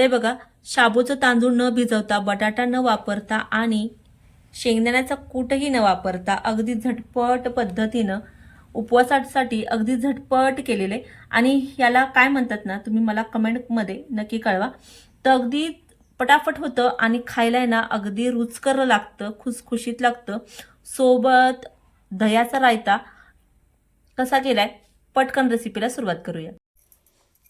ते बघा शाबूचं तांदूळ न भिजवता बटाटा न वापरता आणि शेंगदाण्याचा कूटही न वापरता अगदी झटपट पद्धतीनं उपवासासाठी अगदी झटपट केलेले. आणि याला काय म्हणतात ना तुम्ही मला कमेंटमध्ये नक्की कळवा. तर अगदी पटापट होतं आणि खायला आहे ना अगदी रुचकर लागतं खुसखुशीत लागतं. सोबत दह्याचा रायता कसा केलाय पटकन रेसिपीला सुरुवात करूया.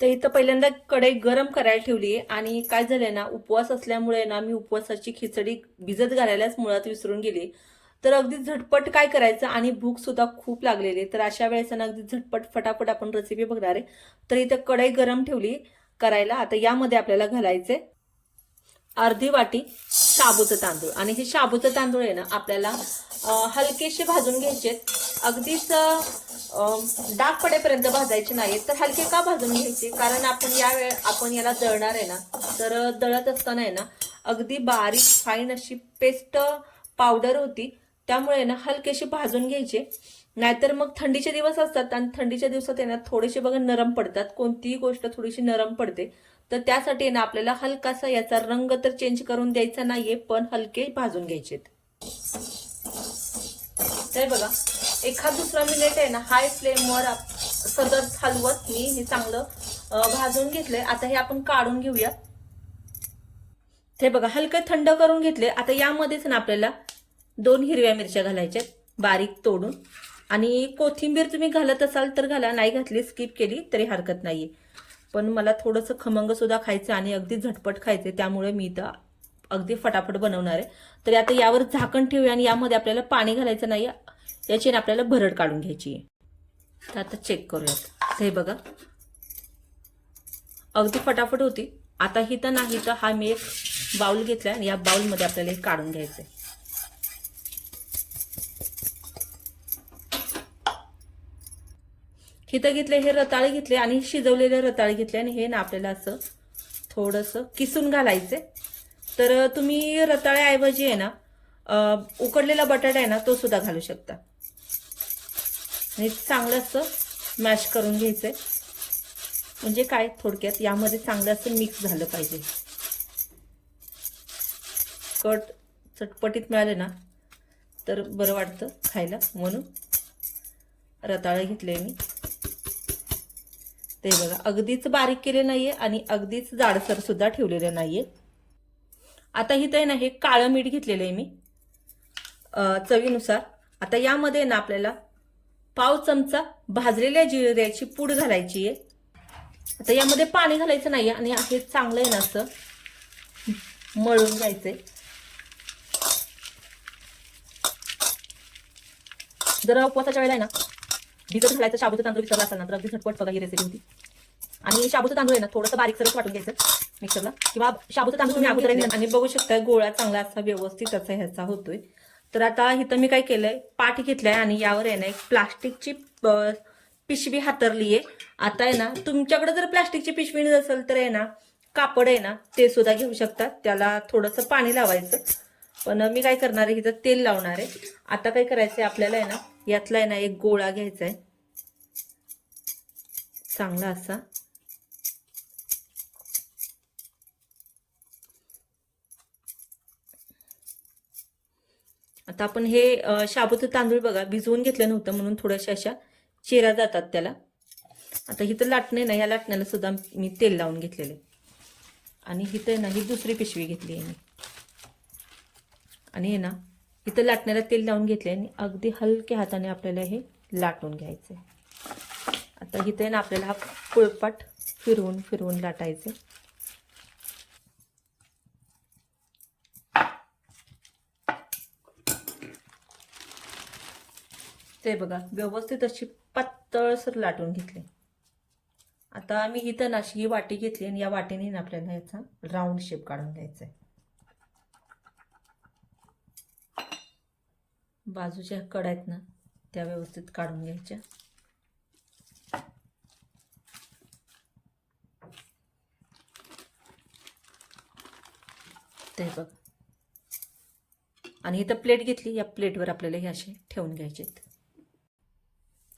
तर इथं पहिल्यांदा कढई गरम करायला ठेवली आणि काय झालंय ना उपवास असल्यामुळे ना मी उपवासाची खिचडी भिजत घालायलाच मुळात विसरून गेली. तर अगदी झटपट काय करायचं आणि भूक सुद्धा खूप लागलेली. तर अशा वेळेस ना अगदी झटपट फटाफट आपण रेसिपी बघणार आहे. तर इथं कढई गरम ठेवली करायला. आता यामध्ये आपल्याला घालायचे अर्धी वाटी शाबूचं तांदूळ. आणि हे शाबूचं तांदूळ आहे ना आपल्याला हलकेसे भाजून घ्यायचे अगदीच डाग पडेपर्यंत भाजायचे नाही तर हलके का भाजून घ्यायचे? कारण आपण या वेळ आपण याला दळणार आहे ना तर दळत असताना आहे ना अगदी बारीक फाईन अशी पेस्ट पावडर होती. त्यामुळे ना हलकेशी भाजून घ्यायचे. नाहीतर मग थंडीचे दिवस असतात आणि थंडीच्या दिवसात आहे ना थोडेसे बघा नरम पडतात. कोणतीही गोष्ट थोडीशी नरम पडते. तर त्यासाठी ना आपल्याला हलकासा याचा रंग तर चेंज करून द्यायचा नाहीये पण हलके भाजून घ्यायचे तर बघा एखाद दुसरा मिनिट आहे ना हाय फ्लेमवर सदर सतत हलवत मी हे चांगलं भाजून घेतलंय. आता हे आपण काढून घेऊया ते बघा हलके थंड करून घेतले. आता यामध्येच ना आपल्याला दोन हिरव्या मिरच्या घालायच्या बारीक तोडून. आणि कोथिंबीर तुम्ही घालत असाल तर घाला नाही घातली स्किप केली तरी हरकत नाहीये. पण मला थोडंसं खमंग सुद्धा खायचं आणि अगदी झटपट खायचे त्यामुळे मी इथं अगदी फटाफट बनवणार आहे. तर आता यावर झाकण ठेवूया आणि यामध्ये आपल्याला पाणी घालायचं नाही याची आपल्याला भरड काढून घ्यायची आहे. तर आता चेक करूयात. हे बघा. अगदी फटाफट होती. आता ही तर नाही तर हा मी एक बाउल घेतला आणि या बाउलमध्ये आपल्याला हे काढून घ्यायचं आहे हिथं घेतले हे रताळे घेतले आणि शिजवलेले रताळे घेतले आणि हे ना आपल्याला असं थोडंसं किसून घालायचे तर तुम्ही रताळ्याऐवजी आहे ना उकडलेला बटाटा आहे ना तो सुद्धा घालू शकता. आणि चांगलं असं मॅश करून घ्यायचंय. म्हणजे काय थोडक्यात यामध्ये चांगलं असं मिक्स झालं पाहिजे. कट चटपटीत मिळाले ना तर बरं वाटतं खायला. म्हणून रताळे घेतले मी. ते बघा अगदीच बारीक केले नाहीये आणि अगदीच जाडसर सुद्धा ठेवलेले नाहीये. आता इथं आहे ना हे काळं मीठ घेतलेलं आहे मी. चवीनुसार. आता यामध्ये ना आपल्याला पाव चमचा भाजलेल्या जिऱ्याची पूड घालायची आहे. आता यामध्ये पाणी घालायचं नाही आणि हे चांगलं आहे ना असं. मळून घ्यायचंय. जरा उपवासाच्या वेळेला आहे ना भिजत घालायचं शाबूचं तांदूळ विसरला असेल ना तर अगदी झटपट बघा ही रेसिपी होती. आणि शाबूचं तांदूळ आहे ना थोडंसं बारीक सरस वाटून घ्यायचं मिक्सरला. किंवा शाबूचं तांदूळ तुम्ही अगोदर आणि बघू शकता गोळा चांगला असा व्यवस्थित असा ह्याचा होतोय. तर आता इथं मी काय केलंय पाठ घेतलाय आणि यावर आहे ना एक प्लास्टिकची पिशवी हातरली आहे आता आहे ना तुमच्याकडे जर प्लास्टिकची पिशवी नसेल तर आहे ना कापड आहे ना ते सुद्धा घेऊ शकतात त्याला थोडंसं पाणी लावायचं. पण मी काय करणार आहे हिथं तेल लावणार आहे. आता काय करायचंय आपल्याला आहे ना यातला आहे ना एक गोळा घ्यायचा आहे चांगला असा. आता आपण हे शाबूचं तांदूळ बघा भिजवून घेतलं नव्हतं म्हणून थोड्याशा अशा चिरा जातात त्याला. आता हिथं लाटणे ना या लाटण्याला सुद्धा मी तेल लावून घेतलेले आणि हिथं ना ही दुसरी पिशवी घेतली आहे मी. आणि हे ना इथं लाटण्याला तेल लावून घेतले आणि अगदी हलक्या हाताने आपल्याला हे लाटून घ्यायचं आता इथे ना आपल्याला हा पोळपाट फिरवून फिरवून लाटायचं ते बघा व्यवस्थित अशी पातळसर लाटून घेतले आता मी इथं ना अशी ही वाटी घेतली आणि या वाटीने ना आपल्याला याचा राऊंड शेप काढून घ्यायचा आहे बाजूच्या कडा आहेत ना त्या व्यवस्थित काढून घ्यायच्या. ते बघ. आणि इथं प्लेट घेतली या प्लेटवर आपल्याला हे असे ठेवून घ्यायचे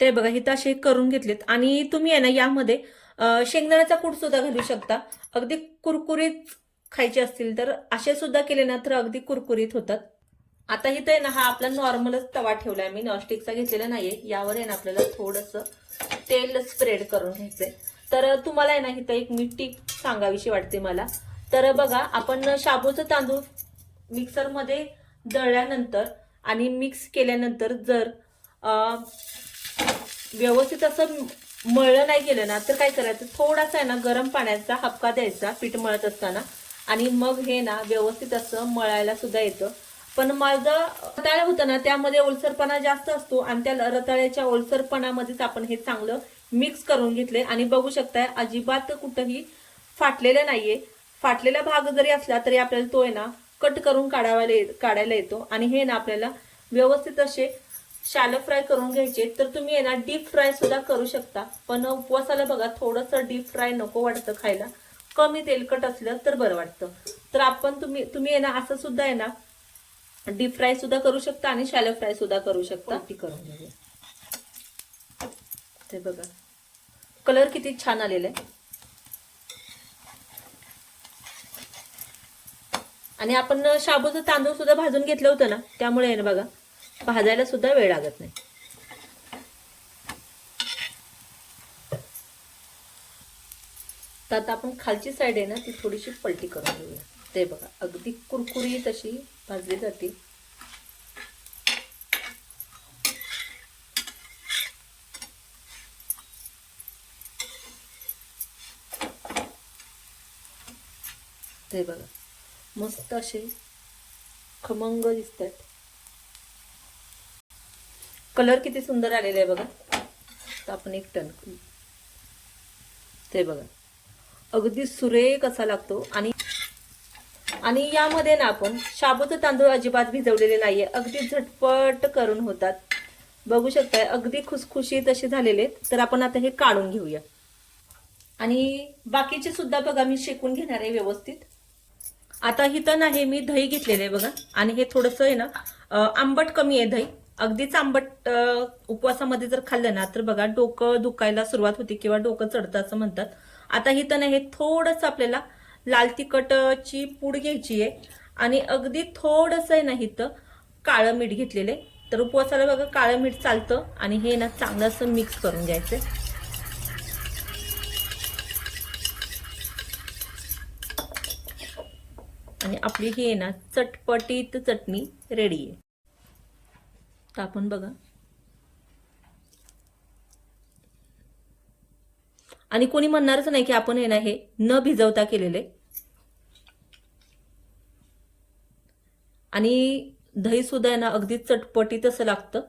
ते बघा इथं असे करून घेतलेत. आणि तुम्ही आहे ना यामध्ये शेंगदाण्याचा कूट सुद्धा घालू शकता. अगदी कुरकुरीत खायचे असतील तर असे सुद्धा केले ना तर अगदी कुरकुरीत होतात. आता इथं आहे ना हा आपला नॉर्मलच तवा ठेवलाय मी. नॉनस्टिकचा घेतलेला नाहीये. यावर आहे ना आपल्याला थोडंसं तेल स्प्रेड करून घ्यायचंय. तर तुम्हाला आहे ना इथं एक मी टीप सांगावीशी वाटते मला. तर बघा आपण शाबूचं तांदूळ मिक्सरमध्ये दळल्यानंतर आणि मिक्स केल्यानंतर जर व्यवस्थित असं मळलं नाही गेलं ना तर काय करायचं? थोडासा आहे ना गरम पाण्याचा हपका द्यायचा पीठ मळत असताना. आणि मग हे ना व्यवस्थित असं मळायला सुद्धा येतं. पण माझं रताळ्या होतं ना त्यामध्ये ओलसरपणा जास्त असतो आणि त्या रताळ्याच्या ओलसरपणामध्येच आपण हे चांगलं मिक्स करून घेतले आणि बघू शकताय अजिबात कुठंही फाटलेलं नाहीये. फाटलेला भाग जरी असला तरी आपल्याला तो आहे ना कट करून काढावायला काढायला येतो. आणि हे ना आपल्याला व्यवस्थित असे शाल फ्राय करून घ्यायचे. तर तुम्ही आहे ना डीप फ्राय सुद्धा करू शकता. पण उपवासाला बघा थोडंसं डीप फ्राय नको वाटतं खायला. कमी तेलकट असलं तर बरं वाटतं. तर आपण तुम्ही तुम्ही आहे ना असं सुद्धा आहे ना डीप फ्राय सुद्धा करू शकता आणि शॅलो फ्राय सुद्धा करू शकता. ती करून घेऊया ते बघा. कलर किती छान आलेला आहे. आणि आपण शाबूचं तांदूळ सुद्धा भाजून घेतलं होतं ना त्यामुळे आहे ना बघा भाजायला सुद्धा वेळ लागत नाही. तर आता आपण खालची साईड आहे ना ती थोडीशी पलटी करून घेऊया. ते बघा अगदी कुरकुरीत अशी भाजली जाते. ते बघा मस्त असे खमंग दिसत आहेत कलर किती सुंदर आलेला आहे बघा. तर आपण एक टन ते बघा. अगदी सुरेख असा लागतो आणि आणि यामध्ये ना आपण शाबूचं तांदूळ अजिबात भिजवलेले नाहीये. अगदी झटपट करून होतात. बघू शकताय अगदी खुसखुशीत असे झालेले आहेत. तर आपण आता हे काढून घेऊया. आणि बाकीचे सुद्धा बघा मी शेकून घेणार आहे व्यवस्थित. आता हिथं नाही मी दही घेतलेलं आहे बघा. आणि हे थोडंसं आहे ना आंबट कमी आहे दही. अगदीच आंबट उपवासामध्ये जर खाल्लं ना तर बघा डोकं दुखायला सुरुवात होती किंवा डोकं चढतं असं म्हणतात. आता हिथं नाही हे थोडंसं आपल्याला लाल तिखटची पूड घ्यायची आहे. आणि अगदी थोडंसं आहे ना इथं काळं मीठ घेतलेलं आहे. तर उपवासाला बघा काळं मीठ चालतं. आणि हे ना चांगलं असं मिक्स करून घ्यायचं आणि आपली ही आहे ना चटपटीत चटणी रेडी आहे. तर आपण बघा आणि कोणी म्हणणारच नाही की आपण हे ना हे न भिजवता केलेले. आणि दही सुद्धा आहे ना अगदी चटपटीत असं लागतं.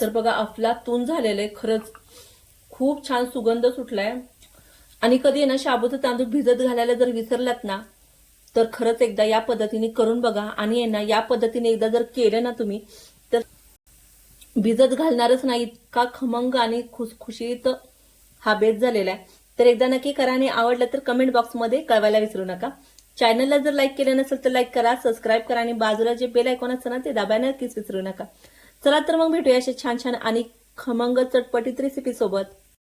तर बघा आपला तून झालेलं आहे खरंच खूप छान सुगंध सुटलाय. आणि कधी ना शाबूचं तांदूळ भिजत घालायला जर विसरलात ना तर खरंच एकदा या पद्धतीने करून बघा. आणि ना या पद्धतीने एकदा जर केलं ना तुम्ही तर भिजत घालणारच नाही. इतका खमंग आणि खुसखुशीत हा बेत झालेला आहे. तर एकदा नक्की करा आणि आवडलं तर कमेंट बॉक्समध्ये कळवायला विसरू नका. चॅनलला जर लाईक केलं नसेल तर लाईक करा सबस्क्राईब करा आणि बाजूला जे बेल ऐकून असतं ना ते दाबायला नक्कीच विसरू नका. चला तर मग भेटूया अशा छान छान आणि खमंग चटपटीत रेसिपी सोबत.